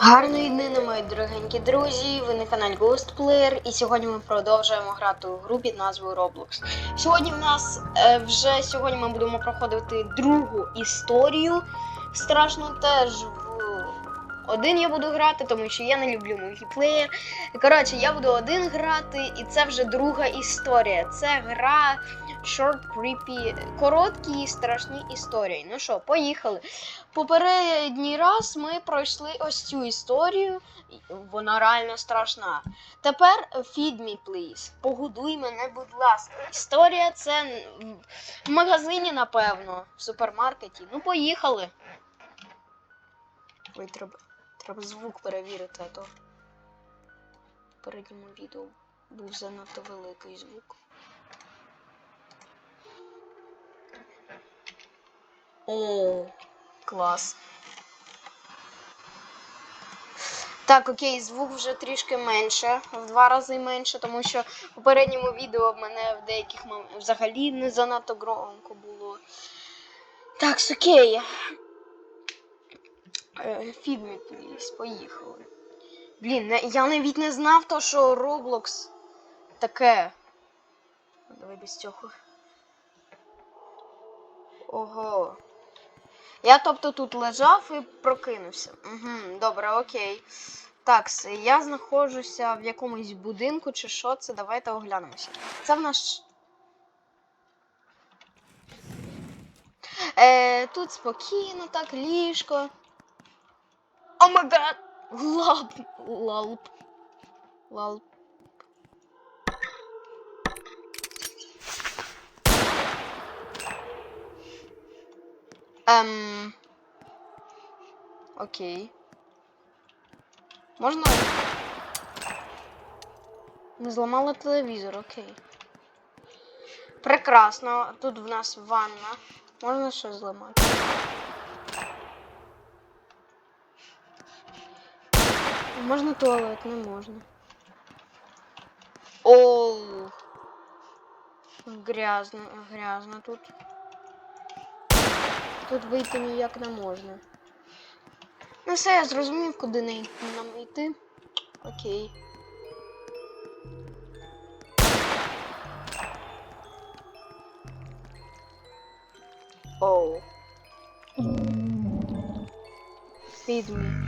Гарної днини, мої дорогенькі друзі. Ви на каналі Ghost Player, і сьогодні ми продовжуємо грати у гру під назвою Roblox. Сьогодні в нас е, вже сьогодні ми будемо проходити другу історію. Страшно теж в один я буду грати, тому що я не люблю мультиплеєр. Коротше, я буду один грати, і це вже друга історія. Це гра Short Creepy, короткі і страшні історії. Ну що, поїхали. Попередній раз ми пройшли ось цю історію. Вона реально страшна. Тепер feed me, please. Погодуй мене, будь ласка. Історія це в магазині, напевно, в супермаркеті. Ну, поїхали. Ой, треба, треба звук перевірити, а то в передньому відео був занадто великий звук. О, клас. Так, окей, звук вже трішки менше, в два рази менше, тому що в попередньому відео в мене в деяких мом- взагалі не занадто громко було. Так, окей. Е, Фільми, поїхали. Блін, я навіть не знав то, що Roblox таке. Давай без цього. Ого. Я тобто тут лежав і прокинувся. Угу, добре, окей. Так, я знаходжуся в якомусь будинку чи що це. Давайте оглянемося. Це в наш. Е, тут спокійно, так, ліжко. О май гад! Лап. Лалп. Лалп. Ем. Окей. Можна. Ми зламали телевізор, окей. Прекрасно. Тут в нас ванна. Можна щось зламати. Можна туалет, не можна. Оу. Грязно, грязно тут. Тут вийти ніяк не можна. Ну все, я зрозумів, куди не нам йти. Окей. Оу. Feed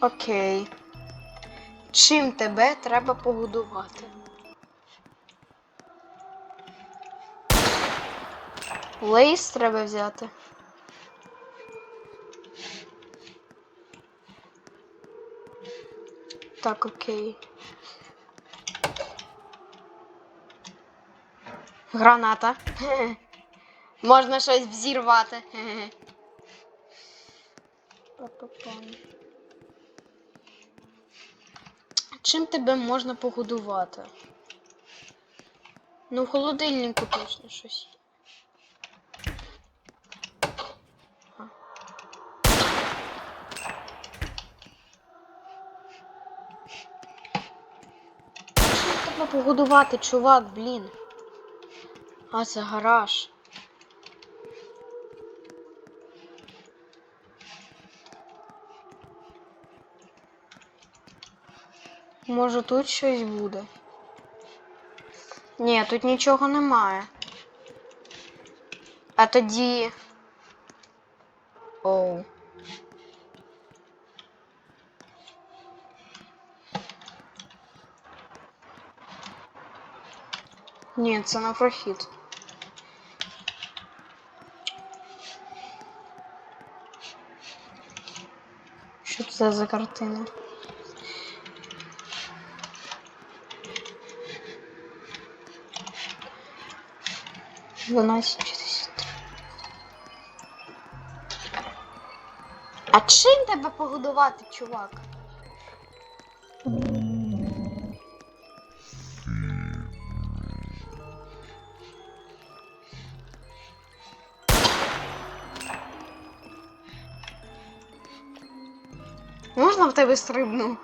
Окей. Чим тебе треба погодувати? Лейс треба взяти. Так, окей. Граната. Хе-хе. Можна щось взірвати. Па-па-пам. Чим тебе можна погодувати? Ну, в холодильнику точно щось. Чим тебе погодувати, чувак, блін? А, це гараж. Може тут щось буде? Ні, тут нічого немає. А тоді. Оу. Ні, це на прохід. Що це за картина? Дванадцять шістдесят три. А чим тебе погодувати, чувак? Можна в тебе стрибну?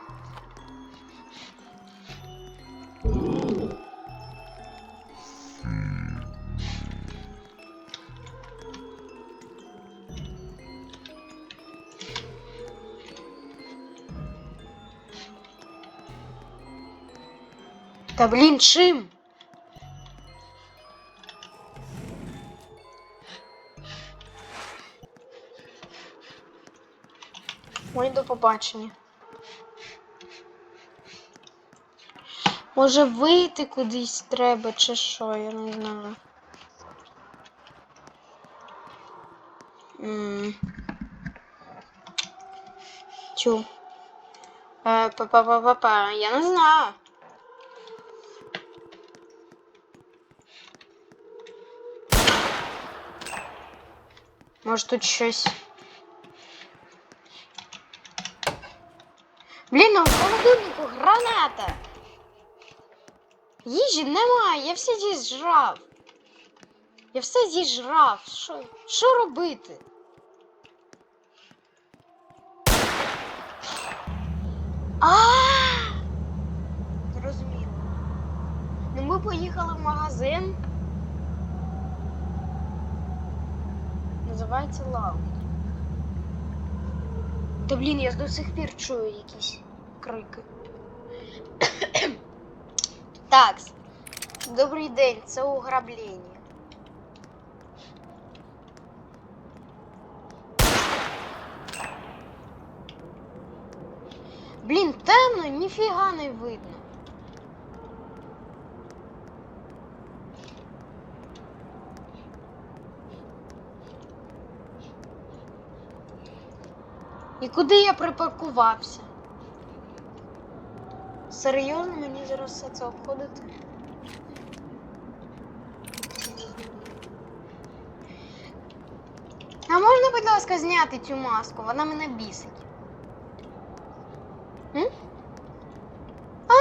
Та блін, чим? Ой, до побачення. Може вийти кудись треба, чи що, я не знаю. М. Чу. Е, Па-па-па-па-па, я не знаю. Може тут щось. Блін, ну в холодильнику граната. Їжі немає, я все зіжрав. Я все зіжрав. Що, що робити? А! Зрозуміло. Ну ми поїхали в магазин. Називається лаунж. Та блін, я до сих пір чую якісь крики. Так. Добрий день, це ограблення. Блін, темно, ніфіга не видно. І куди я припаркувався? Серйозно мені зараз все це обходити? А можна, будь ласка, зняти цю маску? Вона мене бісить. М? А!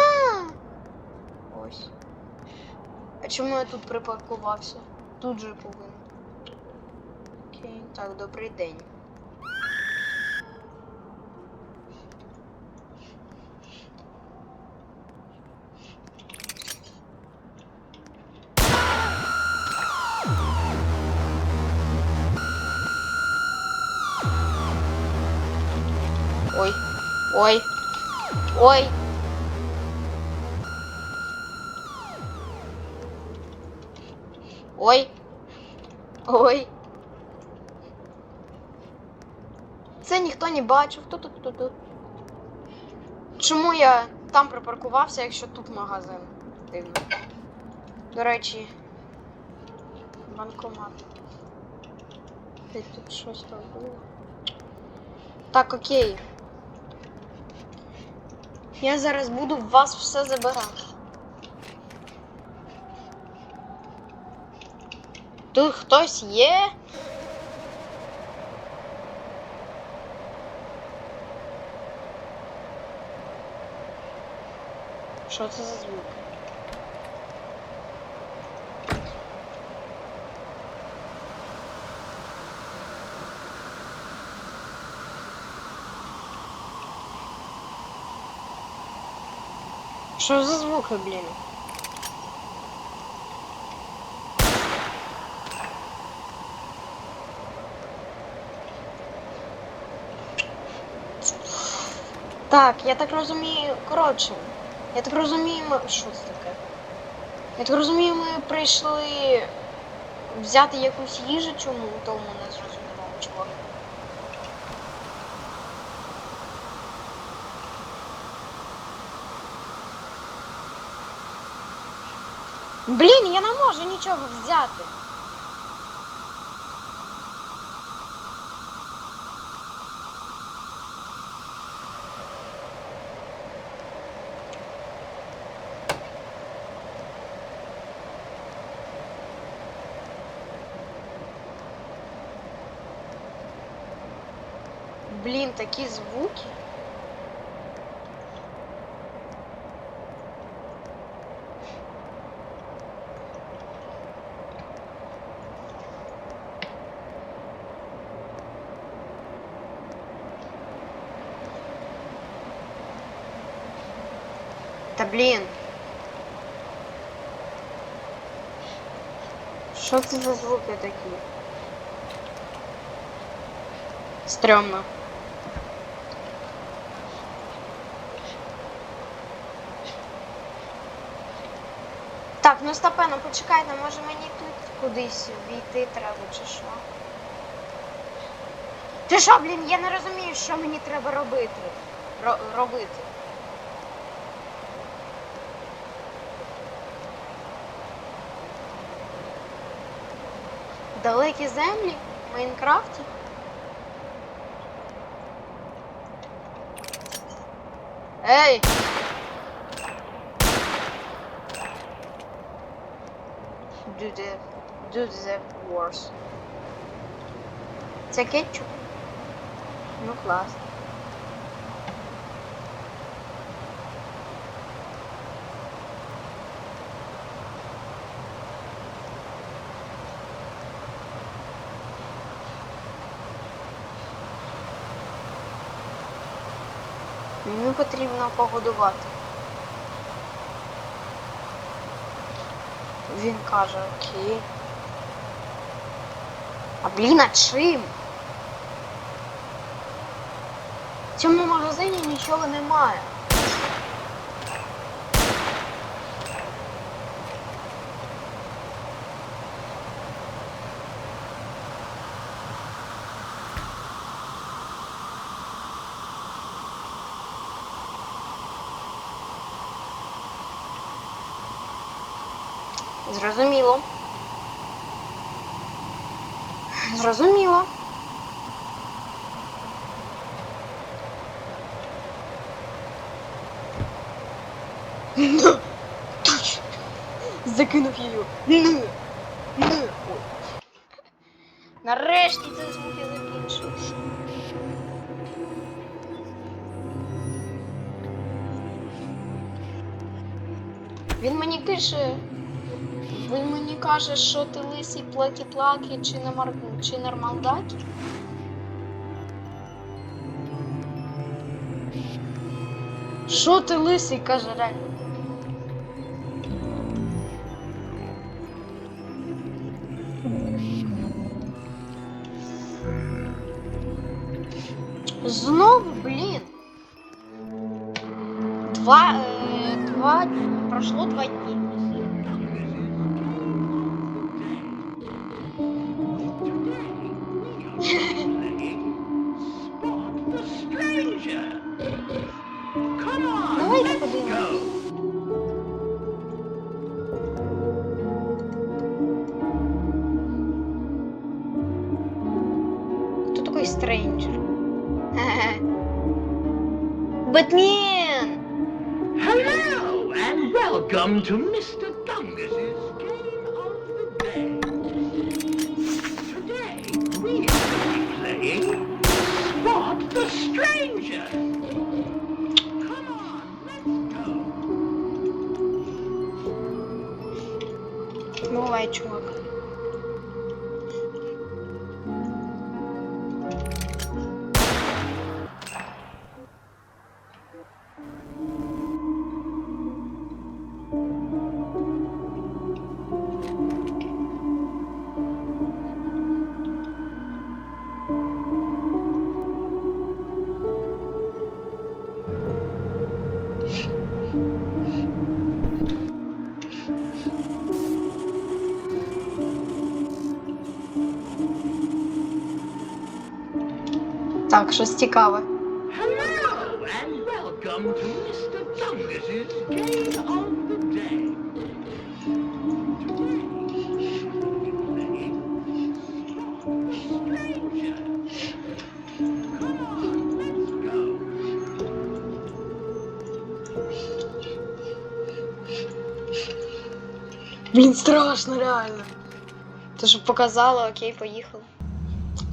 Ось. А чому я тут припаркувався? Тут же повинен. Окей, так, добрий день. Ой, ой. Ой. Ой. Це ніхто не бачив. Тут, тут, тут, тут. Чому я там припаркувався, якщо тут магазин? Дивно. До речі, банкомат. Десь тут щось там було. Так, окей. Я зараз буду вас все забирати. Тут хтось є? Що це за звук? Що за звуки, блін? Так, я так розумію, коротше. Я так розумію, ми... що це таке? Я так розумію, ми прийшли взяти якусь їжу, чому тому не зрозуміло, Блін, я не можу нічого взяти. Блін, такі звуки. Блін. Що це за звуки такі? Стрьомно. ну стопе, ну почекайте, може мені тут кудись війти треба, чи що? Чи що, блін, я не розумію, що мені треба робити. Ро- робити. Далекі землі в Майнкрафті? Ей! Do the do the wars. Це кетчуп? Ну клас. Мені потрібно погодувати. Він каже, окей. А блін, а чим? В цьому магазині нічого немає. Зрозуміло. Зрозуміло. Закинув її. Каже, що ти лисий плакі-плаки чи, намар... чи нормалдаки. Що ти лисий, каже реально. Знову, блін. Два, е, два, пройшло два дні. Бувай, чувак. Let's go. Блін, страшно, реально. Ти ж показала, окей, поїхали.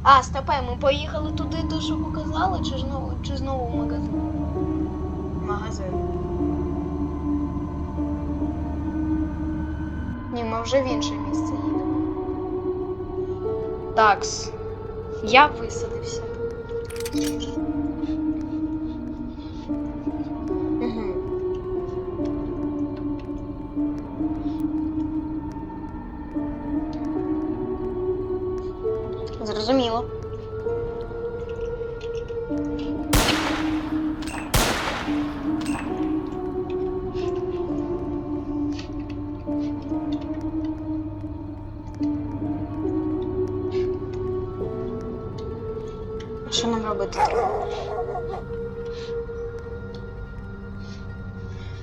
А, стопе, ми поїхали туди, то що показали, чи знову, чи знову в магазин? Магазин. Ні, ми вже в інше місце їдемо. Такс. Я висадився. Робити треба.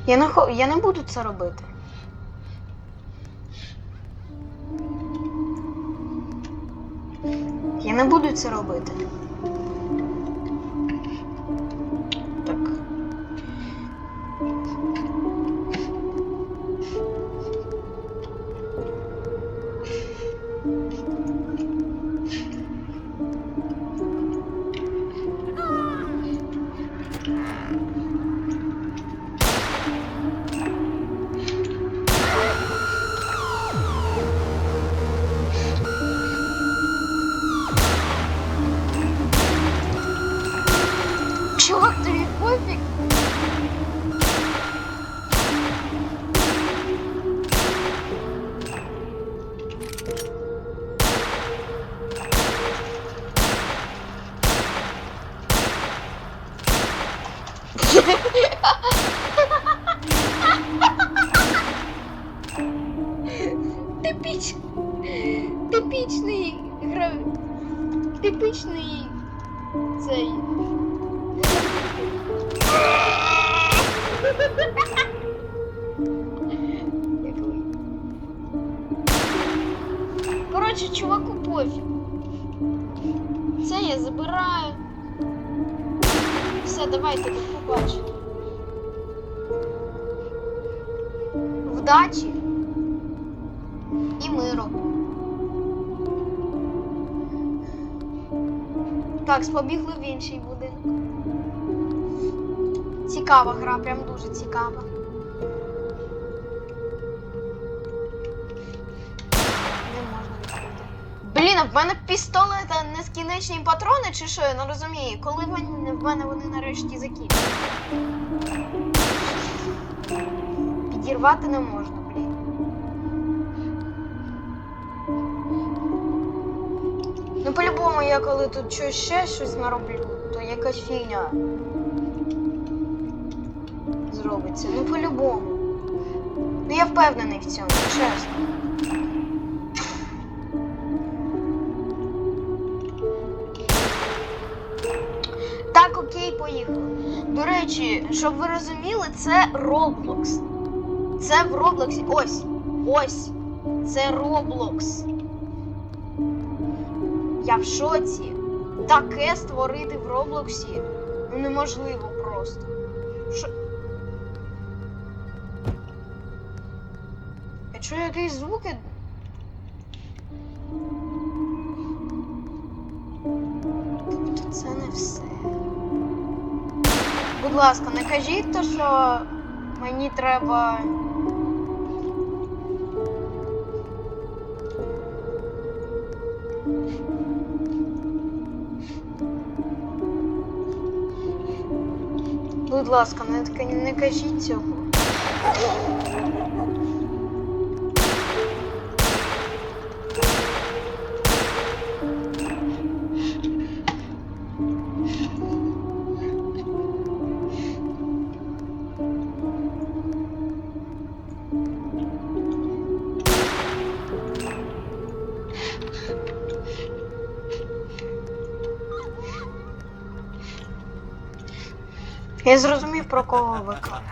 Я не, хо- я не буду це робити. Я не буду це робити. Все, тут побачити? Вдачі і миру. Так, побігли в інший будинок. Цікава гра, прям дуже цікава. Блін, в мене пістолет а нескінченні патрони, чи що? Я не розумію. Коли вони, в мене вони нарешті закінчаться? Підірвати не можна, блін. Ну, по-любому, я коли тут щось ще щось нароблю, то якась фігня зробиться. Ну, по-любому. Ну, я впевнений в цьому, чесно. Щоб ви розуміли, це Roblox. Це в Роблоксі. Ось. Ось. Це Roblox. Я в шоці. Таке створити в Роблоксі неможливо просто. Що? Я чую якісь звуки. ласка, не кажіть то, що мені треба. Будь ласка, не, не кажіть цього. Я зрозумів, про кого ви кажете.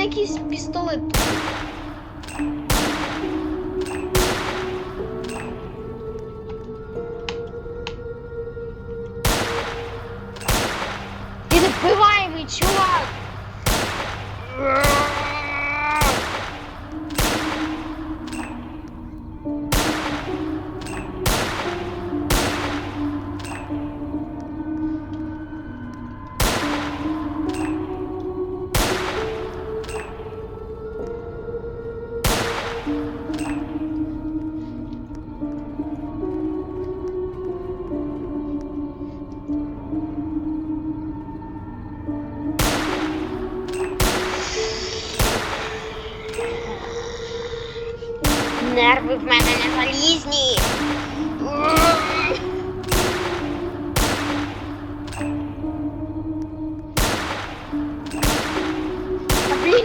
Мене якийсь пістолет.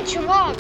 Чувак.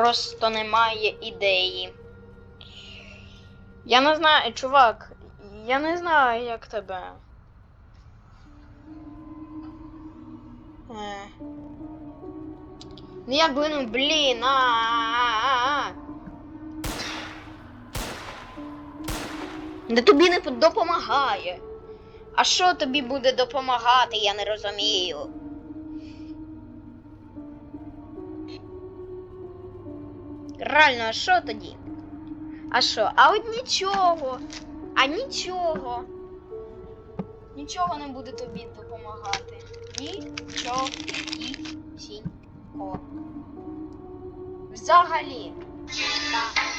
Просто немає ідеї. Я не знаю, чувак, я не знаю, як тебе. Е. Ну якби, ну блін, а. Да тобі не допомагає. А що тобі буде допомагати, я не розумію. Реально, а що тоді? А що? А от нічого. А нічого. Нічого не буде тобі допомагати. Нічого. Взагалі. Так.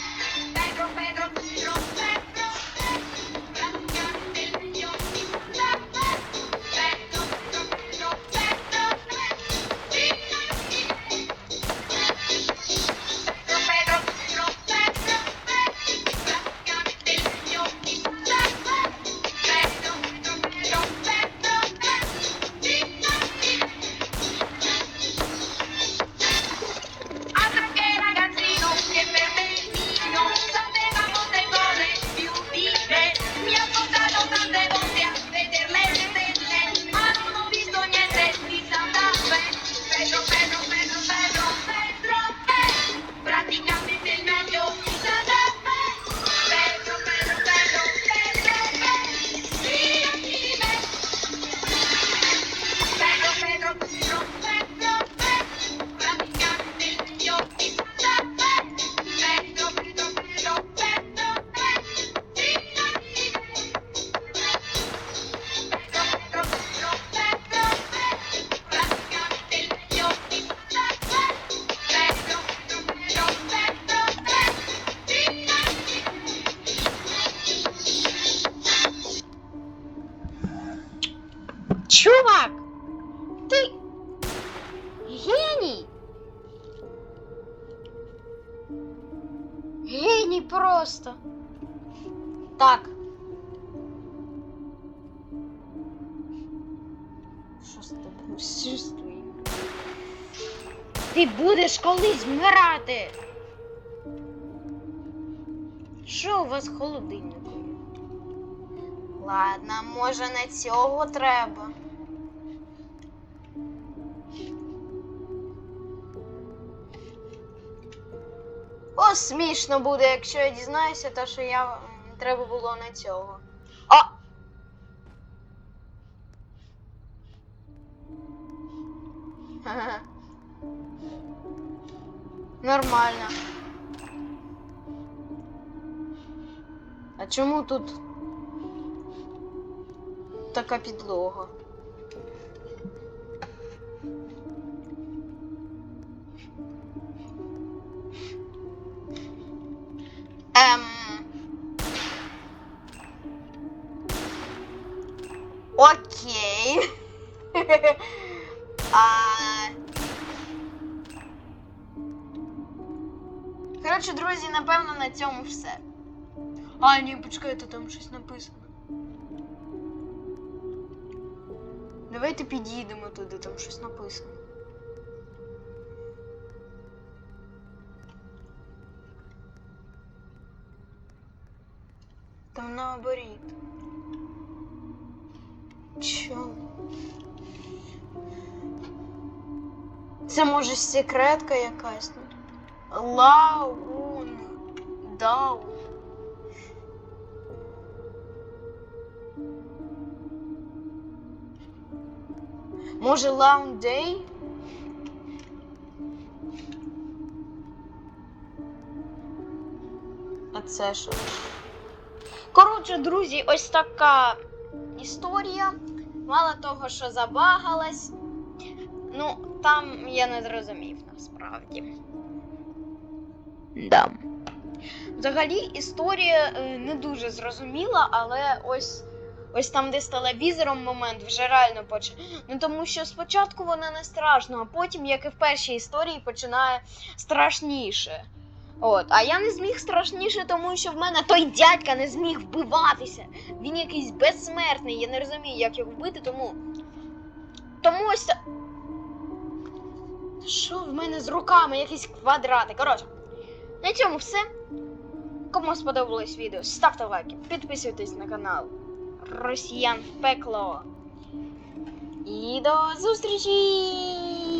Що з тобою? Ти будеш колись вмирати. Що у вас з холодильником? Ладно, може не цього треба. О, смішно буде, якщо я дізнаюся, то що я треба було на цього. А! Нормально. А чому тут така підлога? Ем. Окей. Коротше, друзі, напевно, на цьому все. А, ні, почекайте, там щось написано. Давайте підійдемо туди, там щось написано. Там наоборот. Чо? Це може секретка якась. Лаун. Даун. Може Лаун Дей? А це що? Коротше, друзі, ось така історія. Мало того, що забагалась. Ну, там я не зрозумів насправді. Да. Взагалі історія е, не дуже зрозуміла, але ось. Ось там, де з телевізором момент, вже реально почав. Ну тому що спочатку вона не страшна, а потім, як і в першій історії, починає страшніше. От, а я не зміг страшніше, тому що в мене той дядька не зміг вбиватися. Він якийсь безсмертний, я не розумію, як його вбити, тому. Тому ось. Що в мене з руками? Якісь квадрати. Коротше, на цьому все. Кому сподобалось відео, ставте лайки, підписуйтесь на канал Росіян пекло. І до зустрічі!